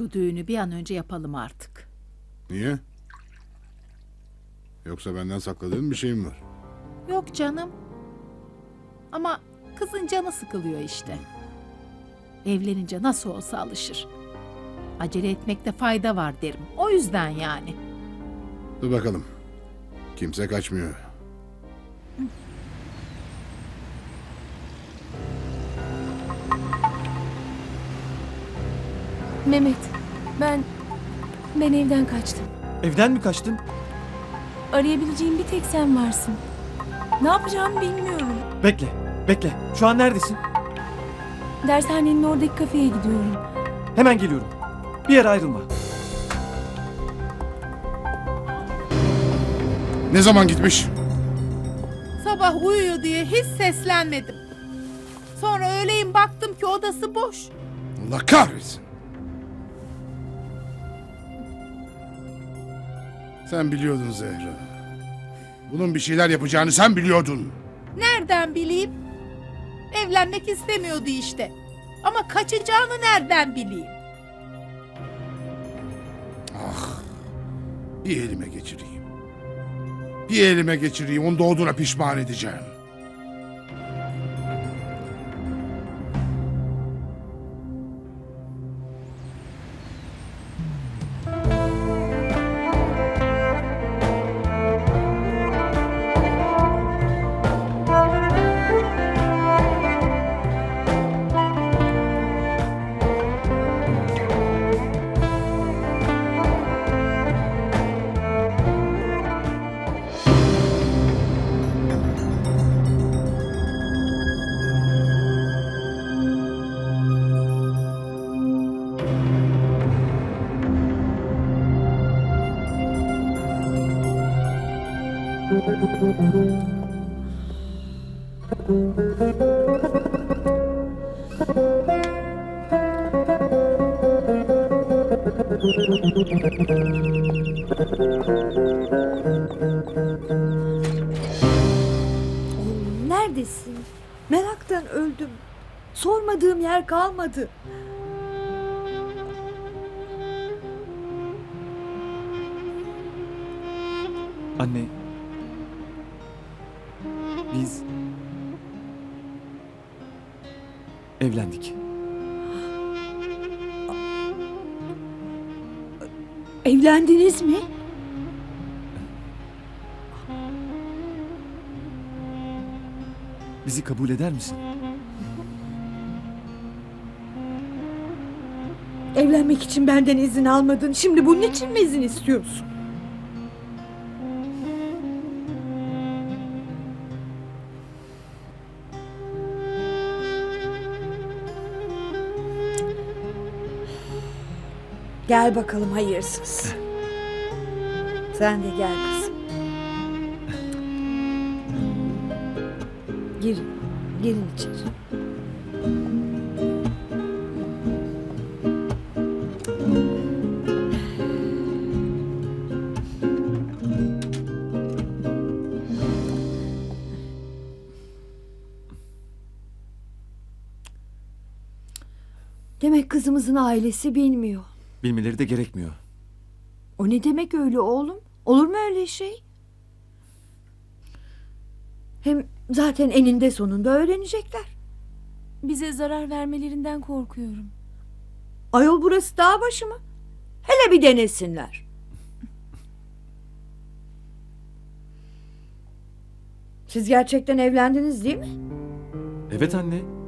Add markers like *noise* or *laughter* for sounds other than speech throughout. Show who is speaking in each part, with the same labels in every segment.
Speaker 1: Şu düğünü bir an önce yapalım artık.
Speaker 2: Niye? Yoksa benden sakladığın bir şeyim var.
Speaker 1: Yok canım. Ama kızın canı sıkılıyor işte. Evlenince nasıl olsa alışır. Acele etmekte fayda var derim. O yüzden yani.
Speaker 2: Dur bakalım. Kimse kaçmıyor.
Speaker 3: Mehmet, ben ben evden kaçtım.
Speaker 4: Evden mi kaçtın?
Speaker 3: Arayabileceğim bir tek sen varsın. Ne yapacağımı bilmiyorum.
Speaker 4: Bekle, bekle. Şu an neredesin?
Speaker 3: Dershanenin oradaki kafeye gidiyorum.
Speaker 4: Hemen geliyorum. Bir yere ayrılma.
Speaker 2: Ne zaman gitmiş?
Speaker 1: Sabah uyuyor diye hiç seslenmedim. Sonra öğleyin baktım ki odası boş.
Speaker 2: Allah kahretsin. Sen biliyordun Zehra. Bunun bir şeyler yapacağını sen biliyordun.
Speaker 1: Nereden bileyim? Evlenmek istemiyordu işte. Ama kaçacağını nereden bileyim?
Speaker 2: Bir elime geçireyim. Bir elime geçireyim. Onu doğduğuna pişman edeceğim.
Speaker 5: Neredesin? Meraktan öldüm. Sormadığım yer kalmadı.
Speaker 4: Anne. Biz evlendik.
Speaker 5: Evlendiniz mi?
Speaker 4: Bizi kabul eder misin?
Speaker 5: Evlenmek için benden izin almadın. Şimdi bunun için mi izin istiyorsun? Gel bakalım hayırsız. Sen de gel kızım. Girin. Girin içeri. Demek kızımızın ailesi bilmiyor.
Speaker 4: Bilmeleri de gerekmiyor.
Speaker 5: O ne demek öyle oğlum? Olur mu öyle şey? Hem zaten eninde sonunda öğrenecekler.
Speaker 3: Bize zarar vermelerinden korkuyorum.
Speaker 5: Ayol burası dağ başı mı? Hele bir denesinler. Siz gerçekten evlendiniz değil mi?
Speaker 4: Evet anne.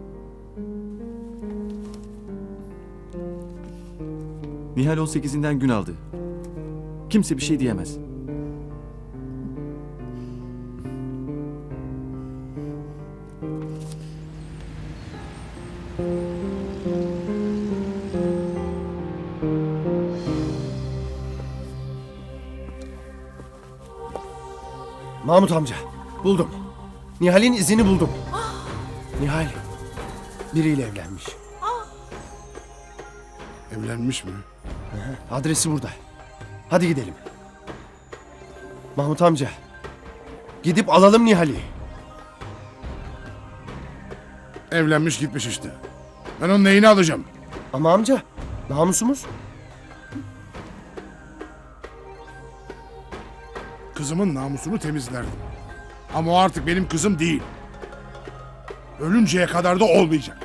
Speaker 4: Nihal 18'inden gün aldı. Kimse bir şey diyemez.
Speaker 6: Mahmut amca buldum. Nihal'in izini buldum. Nihal biriyle evlenmiş.
Speaker 2: Evlenmiş mi?
Speaker 6: Adresi burada. Hadi gidelim. Mahmut amca. Gidip alalım Nihal'i.
Speaker 2: Evlenmiş gitmiş işte. Ben onun neyini alacağım?
Speaker 6: Ama amca namusumuz.
Speaker 2: Kızımın namusunu temizlerdim. Ama o artık benim kızım değil. Ölünceye kadar da olmayacak.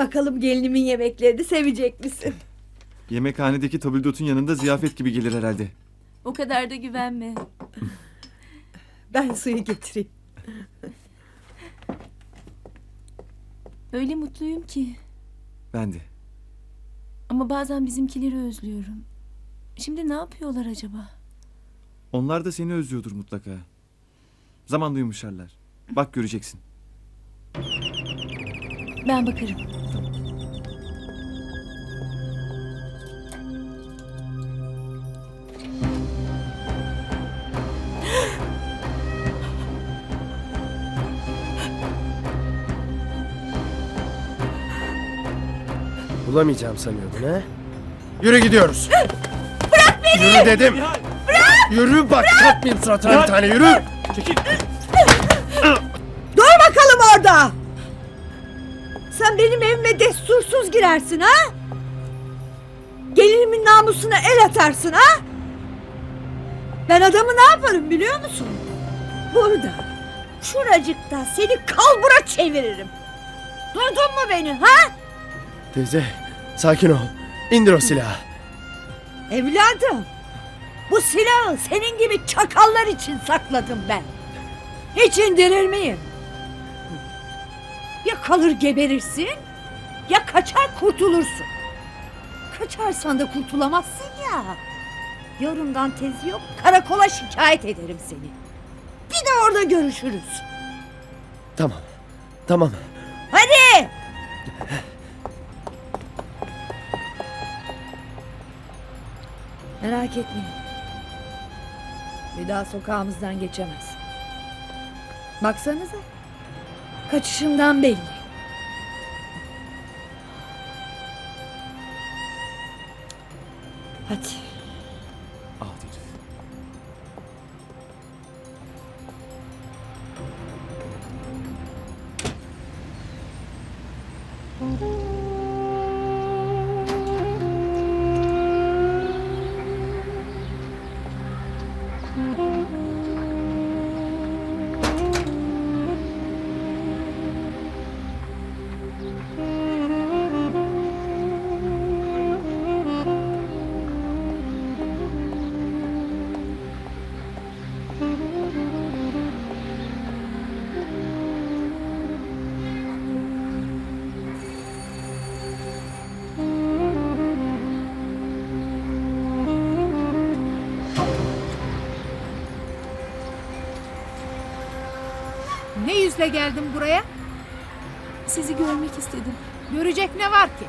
Speaker 5: Bakalım gelinimin yemeklerini sevecek misin?
Speaker 4: Yemekhanedeki tabildotun yanında ziyafet gibi gelir herhalde.
Speaker 3: O kadar da güvenme.
Speaker 5: Ben suyu getireyim.
Speaker 3: Öyle mutluyum ki.
Speaker 4: Ben de.
Speaker 3: Ama bazen bizimkileri özlüyorum. Şimdi ne yapıyorlar acaba?
Speaker 4: Onlar da seni özlüyordur mutlaka. Zamanla yumuşarlar. Bak göreceksin.
Speaker 3: Ben bakarım.
Speaker 6: Bulamayacağım sanıyordun ha? Yürü gidiyoruz. Bırak beni! Yürü dedim. Bırak! Yürü bak çarpmayayım suratına bir tane yürü.
Speaker 5: Dur girersin ha? Gelinimin namusuna el atarsın ha? Ben adamı ne yaparım biliyor musun? Burada, şuracıkta seni kalbura çeviririm. Duydun mu beni ha?
Speaker 6: Teyze sakin ol. İndir o silahı.
Speaker 5: Evladım, bu silahı senin gibi çakallar için sakladım ben. Hiç indirir miyim? Ya kalır geberirsin, ya kaçar kurtulursun. Kaçarsan da kurtulamazsın ya. Yarından tezi yok, karakola şikayet ederim seni. Bir de orada görüşürüz.
Speaker 6: Tamam. Tamam.
Speaker 5: Hadi! Merak etmeyin. Bir daha sokağımızdan geçemez. Baksanıza. Kaçışımdan belli. Hadi.
Speaker 4: Al
Speaker 1: Yüzle geldin buraya?
Speaker 3: Sizi görmek istedim.
Speaker 1: Görecek ne var ki?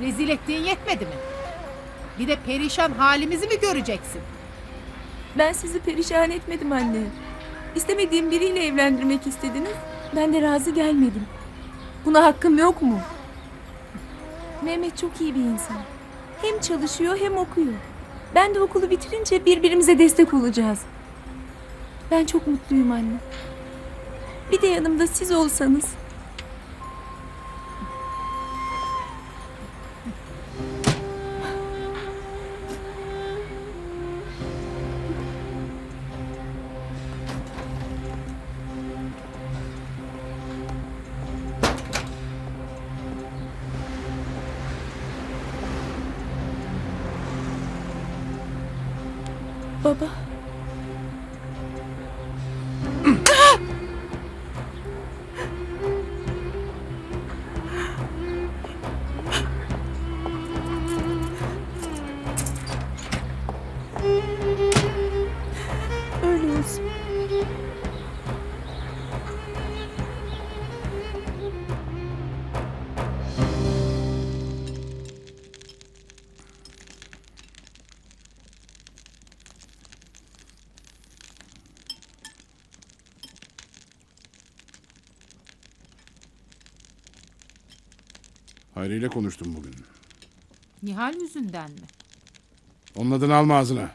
Speaker 1: Rezil ettiğin yetmedi mi? Bir de perişan halimizi mi göreceksin?
Speaker 3: Ben sizi perişan etmedim anne. İstemediğim biriyle evlendirmek istediniz. Ben de razı gelmedim. Buna hakkım yok mu? Mehmet çok iyi bir insan. Hem çalışıyor hem okuyor. Ben de okulu bitirince birbirimize destek olacağız. Ben çok mutluyum anne. Bir de yanımda siz olsanız.
Speaker 2: Hayri ile konuştum bugün.
Speaker 1: Nihal yüzünden mi?
Speaker 2: Onun adını alma ağzına.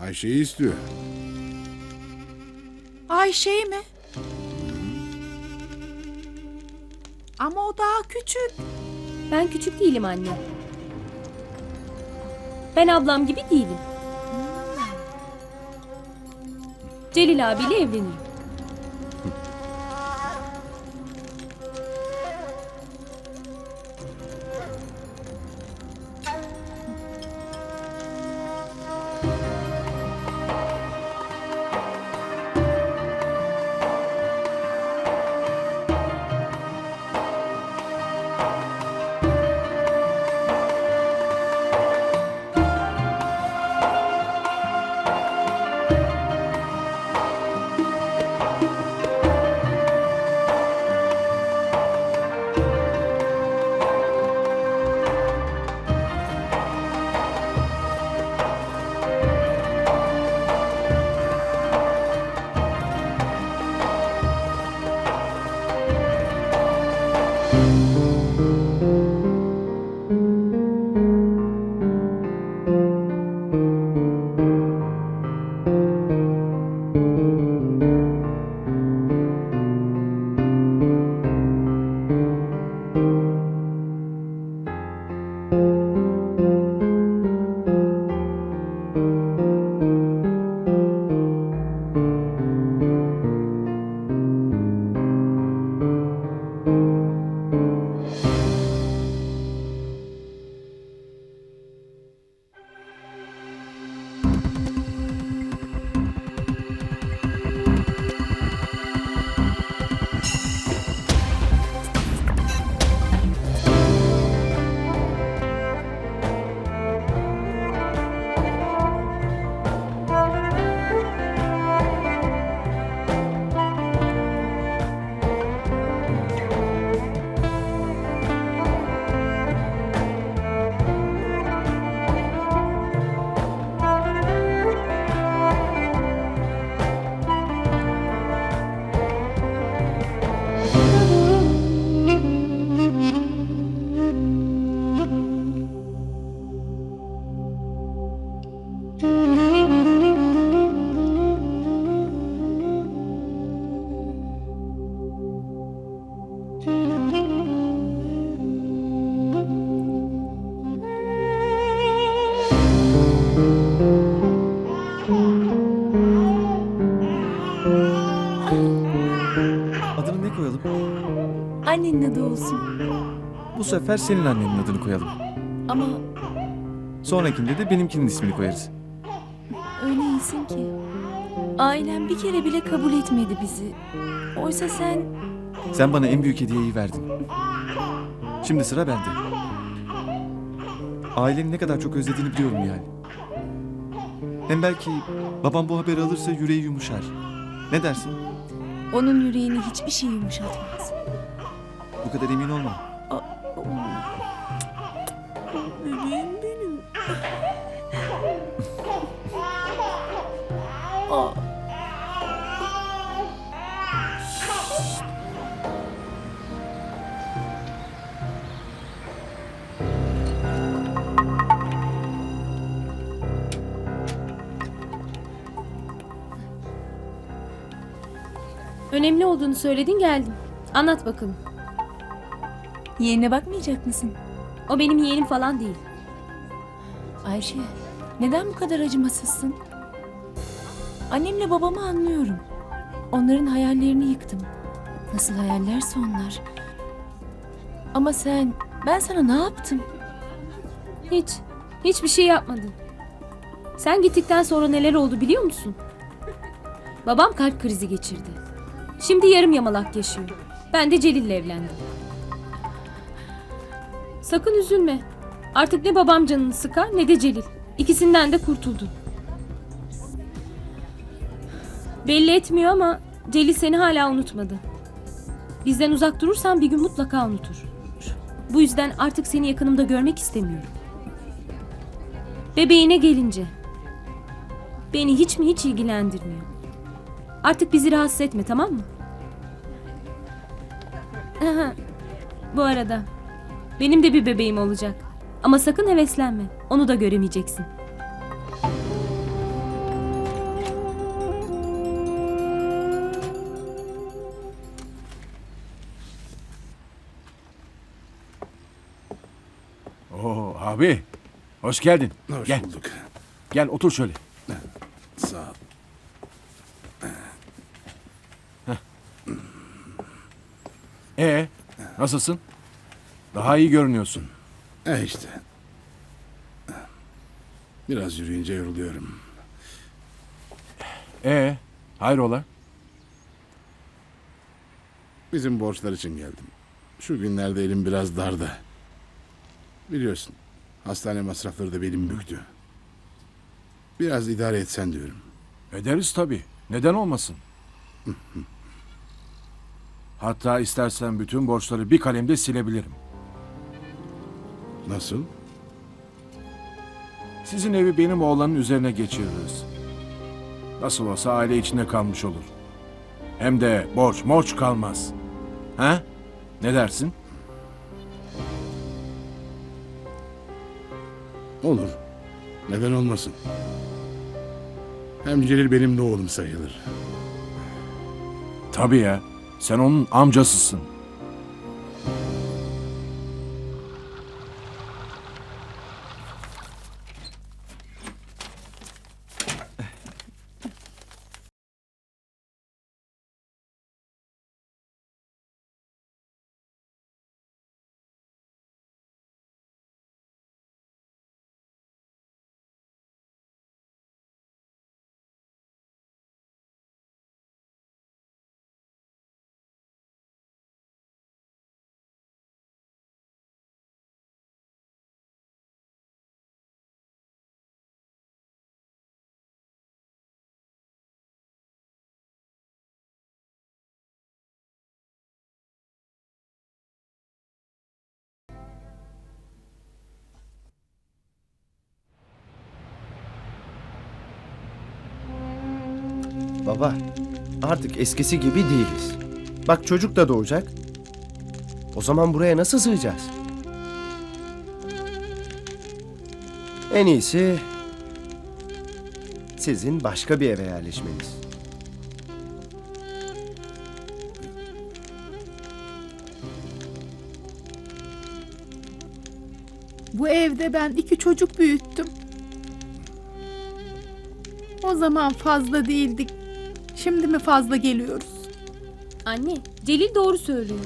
Speaker 2: Ayşe'yi istiyor.
Speaker 1: Ayşe'yi mi? Ama o daha küçük.
Speaker 7: Ben küçük değilim anne. Ben ablam gibi değilim. Celil abiyle evlenirim.
Speaker 4: Adını ne koyalım?
Speaker 3: Annenin adı olsun.
Speaker 4: Bu sefer senin annenin adını koyalım.
Speaker 3: Ama
Speaker 4: Sonrakinde de benimkinin ismini koyarız.
Speaker 3: öyle iyisin ki. Ailem bir kere bile kabul etmedi bizi. Oysa sen
Speaker 4: Sen bana en büyük hediyeyi verdin. Şimdi sıra bende. Aileni ne kadar çok özlediğini biliyorum yani. Hem belki babam bu haberi alırsa yüreği yumuşar. Ne dersin?
Speaker 3: Onun yüreğini hiçbir şey yumuşatmaz.
Speaker 4: Bu kadar emin olma.
Speaker 3: Bebeğim benim. *laughs* Aa.
Speaker 7: Önemli olduğunu söyledin geldim. Anlat bakalım.
Speaker 3: Yeğenine bakmayacak mısın?
Speaker 7: O benim yeğenim falan değil.
Speaker 3: Ayşe, neden bu kadar acımasızsın? Annemle babamı anlıyorum. Onların hayallerini yıktım. Nasıl hayallerse onlar. Ama sen, ben sana ne yaptım?
Speaker 7: Hiç. Hiçbir şey yapmadın. Sen gittikten sonra neler oldu biliyor musun? Babam kalp krizi geçirdi. Şimdi yarım yamalak yaşıyor. Ben de Celil'le evlendim. Sakın üzülme. Artık ne babam canını sıkar ne de Celil. İkisinden de kurtuldun. Belli etmiyor ama Celil seni hala unutmadı. Bizden uzak durursan bir gün mutlaka unutur. Bu yüzden artık seni yakınımda görmek istemiyorum. Bebeğine gelince. Beni hiç mi hiç ilgilendirmiyor. Artık bizi rahatsız etme tamam mı? Aha. Bu arada benim de bir bebeğim olacak. Ama sakın heveslenme. Onu da göremeyeceksin.
Speaker 8: Oo abi. Hoş geldin.
Speaker 2: Hoş
Speaker 8: gel.
Speaker 2: bulduk.
Speaker 8: Gel otur şöyle.
Speaker 2: Sağ ol.
Speaker 8: Ee, nasılsın? Daha iyi görünüyorsun.
Speaker 2: E işte. Biraz yürüyünce yoruluyorum.
Speaker 8: Ee, hayrola?
Speaker 2: Bizim borçlar için geldim. Şu günlerde elim biraz darda. Biliyorsun. Hastane masrafları da belim büktü. Biraz idare etsen diyorum.
Speaker 8: Ederiz tabii. Neden olmasın? *laughs* Hatta istersen bütün borçları bir kalemde silebilirim.
Speaker 2: Nasıl?
Speaker 8: Sizin evi benim oğlanın üzerine geçiririz. Nasıl olsa aile içinde kalmış olur. Hem de borç morç kalmaz. Ha? Ne dersin?
Speaker 2: Olur. Neden olmasın? Hem Celil benim de oğlum sayılır.
Speaker 8: Tabii ya. Sen onun amcasısın.
Speaker 6: Baba, artık eskisi gibi değiliz. Bak çocuk da doğacak. O zaman buraya nasıl sığacağız? En iyisi sizin başka bir eve yerleşmeniz.
Speaker 1: Bu evde ben iki çocuk büyüttüm. O zaman fazla değildik. Şimdi mi fazla geliyoruz?
Speaker 7: Anne, Celil doğru söylüyor.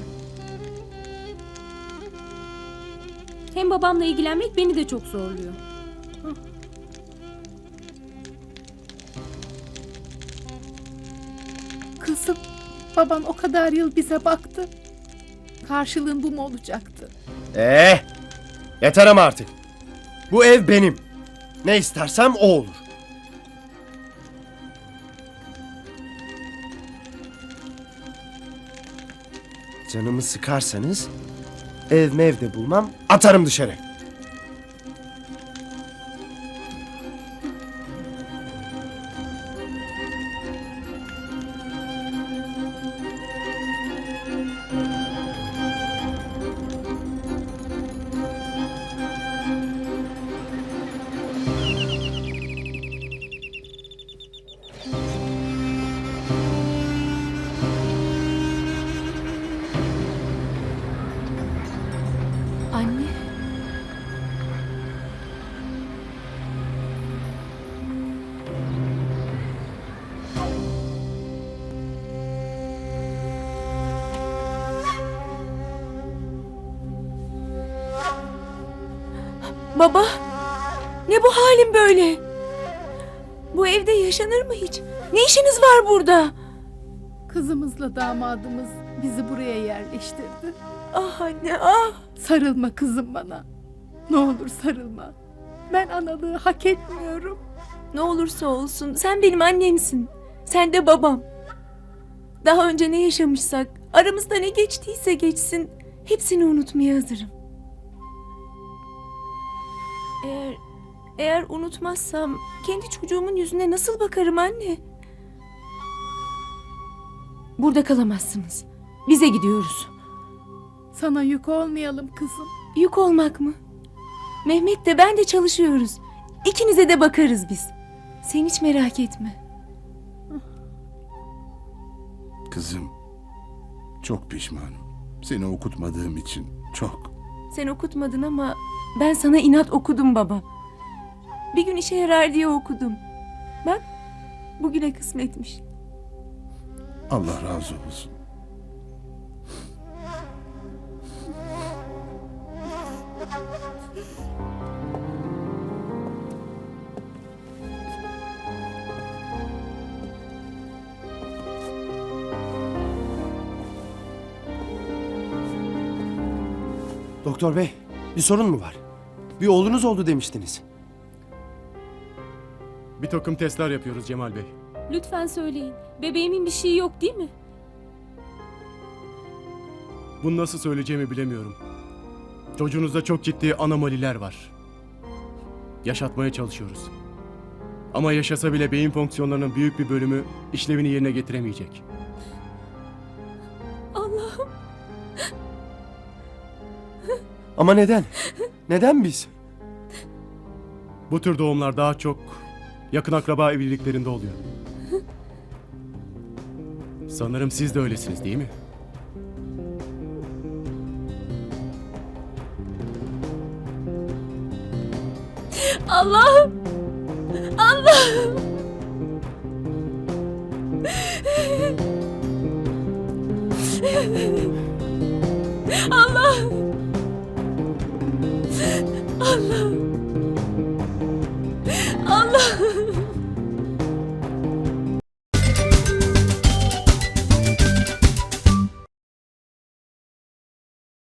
Speaker 7: Hem babamla ilgilenmek beni de çok zorluyor.
Speaker 1: Kızım, baban o kadar yıl bize baktı. Karşılığın bu mu olacaktı?
Speaker 6: Ee, yeter ama artık. Bu ev benim. Ne istersem o olur. Canımı sıkarsanız ev mevde bulmam atarım dışarı.
Speaker 3: Baba, ne bu halin böyle? Bu evde yaşanır mı hiç? Ne işiniz var burada?
Speaker 1: Kızımızla damadımız bizi buraya yerleştirdi.
Speaker 3: Ah anne, ah!
Speaker 1: Sarılma kızım bana. Ne olur sarılma. Ben analığı hak etmiyorum.
Speaker 3: Ne olursa olsun sen benim annemsin. Sen de babam. Daha önce ne yaşamışsak, aramızda ne geçtiyse geçsin, hepsini unutmaya hazırım. Eğer eğer unutmazsam kendi çocuğumun yüzüne nasıl bakarım anne? Burada kalamazsınız. Bize gidiyoruz.
Speaker 1: Sana yük olmayalım kızım.
Speaker 3: Yük olmak mı? Mehmet de ben de çalışıyoruz. İkinize de bakarız biz. Sen hiç merak etme.
Speaker 2: Kızım, çok pişmanım. Seni okutmadığım için çok.
Speaker 3: Sen okutmadın ama ben sana inat okudum baba. Bir gün işe yarar diye okudum. Bak bugüne kısmetmiş.
Speaker 2: Allah razı olsun.
Speaker 6: Doktor bey, bir sorun mu var? Bir oğlunuz oldu demiştiniz.
Speaker 9: Bir takım testler yapıyoruz Cemal Bey.
Speaker 7: Lütfen söyleyin. Bebeğimin bir şeyi yok değil mi?
Speaker 9: Bunu nasıl söyleyeceğimi bilemiyorum. Çocuğunuzda çok ciddi anomaliler var. Yaşatmaya çalışıyoruz. Ama yaşasa bile beyin fonksiyonlarının büyük bir bölümü işlevini yerine getiremeyecek.
Speaker 7: Allah'ım.
Speaker 6: Ama neden? Neden biz?
Speaker 9: Bu tür doğumlar daha çok yakın akraba evliliklerinde oluyor. *laughs* Sanırım siz de öylesiniz değil mi?
Speaker 7: Allah'ım. Allah'ım. Allah'ım.